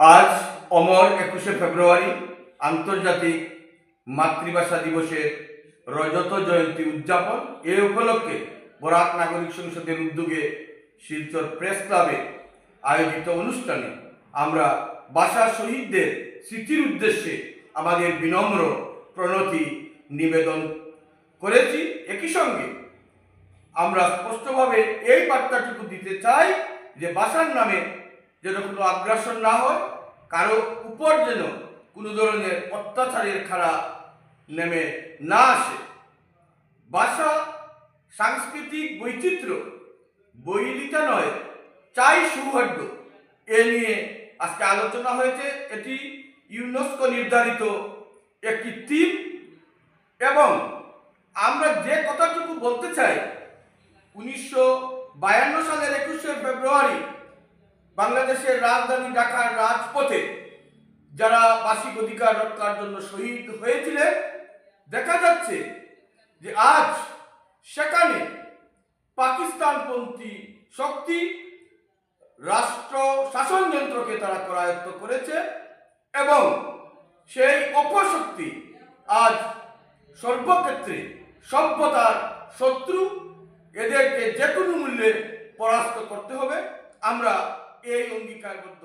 আজ অমর একুশে ফেব্রুয়ারি আন্তর্জাতিক মাতৃভাষা দিবসের রজত জয়ন্তী উদযাপন। এ উপলক্ষে বরাক নাগরিক সংসদের উদ্যোগে শিলচর প্রেস ক্লাবে আয়োজিত অনুষ্ঠানে আমরা ভাষা শহীদদের স্মৃতির উদ্দেশ্যে আমাদের বিনম্র প্রণতি নিবেদন করেছি। একই সঙ্গে আমরা স্পষ্টভাবে এই বার্তাটুকু দিতে চাই যে ভাষার নামে যেন কোনো আগ্রাসন না হয়, কারও উপর যেন কোনো ধরনের অত্যাচারের খাড়া নেমে না আসে। ভাষা, সাংস্কৃতিক বৈচিত্র্য, বৈরিতা নয়, চাই সৌহার্দ্য। এ নিয়ে আজকে আলোচনা হয়েছে। এটি ইউনেস্কো নির্ধারিত একটি থিম এবং আমরা যে কথাটুকু বলতে চাই, উনিশশো বায়ান্ন সালের একুশে ফেব্রুয়ারি বাংলাদেশের রাজধানী ঢাকার রাজপথে যারা বার্ষিক অধিকার রক্ষার জন্য শহীদ হয়েছিলেন, দেখা যাচ্ছে যে আজ সেখানে পাকিস্তানপন্থী শক্তি রাষ্ট্র শাসন যন্ত্রকে তারা করায়ত্ত করেছে এবং সেই অপশক্তি আজ সর্বক্ষেত্রে সভ্যতার শত্রু, এদেরকে যে কোনো মূল্যে পরাস্ত করতে হবে। আমরা এই অঙ্গীকারবদ্ধ